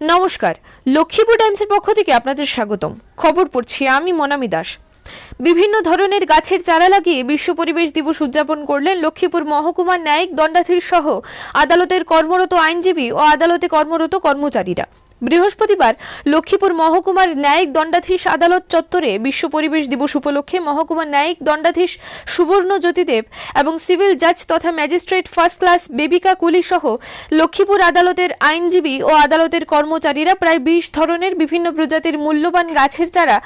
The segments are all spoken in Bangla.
নমস্কার, লক্ষ্মীপুর টাইমসের পক্ষ থেকে আপনাদের স্বাগতম। খবর পড়ছি আমি মনামি দাস। বিভিন্ন ধরনের গাছের চারা লাগিয়ে বিশ্ব পরিবেশ দিবস উদযাপন করলেন লক্ষ্মীপুর মহকুমার ন্যায়িক দণ্ডাধীশ সহ আদালতের কর্মরত আইনজীবী ও আদালতে কর্মরত কর্মচারীরা। বৃহস্পতিবার লক্ষ্মীপুর মহকুমার ন্যায়িক দণ্ডাধীশ আদালত চত্বরে বিশ্ব পরিবেশ দিবস উপলক্ষে মহকুমার ন্যায়িক দণ্ডাধীশ সুবর্ণ জ্যোতিদেব এবং সিভিল জাজ তথা magistrate first class Bebika Kuli সহ লক্ষ্মীপুর আদালতের আইনজীবী ও আদালতের কর্মচারীরা প্রায় বিশ ধরনের বিভিন্ন প্রজাতির মূল্যবান গাছের চারা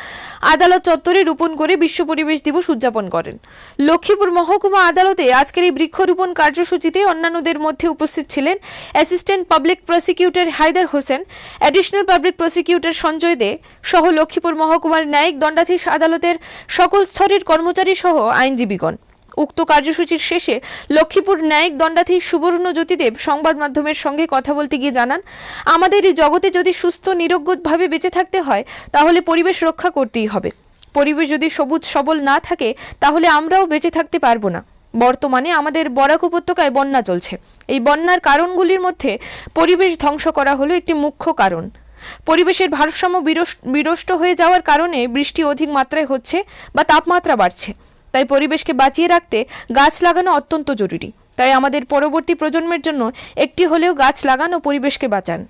আদালত চত্বরে রোপণ করে বিশ্ব পরিবেশ দিবস উদযাপন করেন। লক্ষ্মীপুর মহকুমা আদালতে আজকের এই বৃক্ষরোপণ কার্যসূচিতে অন্যান্যদের মধ্যে উপস্থিত ছিলেন assistant public prosecutor Haidar Hossain additional public prosecutor Sanjay Dey সহ লক্ষ্মীপুর মহকুমার ন্যায়িক দণ্ডাধীশ আদালতের সকল স্তরের কর্মচারী সহ আইনজীবীগণ। উক্ত কার্যসূচির শেষে লক্ষ্মীপুর ন্যায়িক দণ্ডাধীশ সুবর্ণ জ্যোতিদেব সংবাদ মাধ্যমের সঙ্গে কথা বলতে গিয়ে জানান, আমাদের এই জগতে যদি সুস্থ, নিরোগ্যভাবে বেঁচে থাকতে হয়, তাহলে পরিবেশ রক্ষা করতেই হবে। পরিবেশ যদি সবুজ, সবল না থাকে, তাহলে আমরাও বেঁচে থাকতে পারব না। বর্তমানে আমাদের বরাক উপত্যকায় বন্যা চলছে। এই বন্যার কারণগুলির মধ্যে পরিবেশ ধ্বংস করা হলো একটি মুখ্য কারণ। পরিবেশের ভারসাম্য বিনষ্ট হয়ে যাওয়ার কারণে বৃষ্টি অধিক মাত্রায় হচ্ছে বা তাপমাত্রা বাড়ছে। তাই পরিবেশকে বাঁচিয়ে রাখতে গাছ লাগানো অত্যন্ত জরুরি। তাই আমাদের পরবর্তী প্রজন্মের জন্য একটি হলেও গাছ লাগানো পরিবেশকে বাঁচান।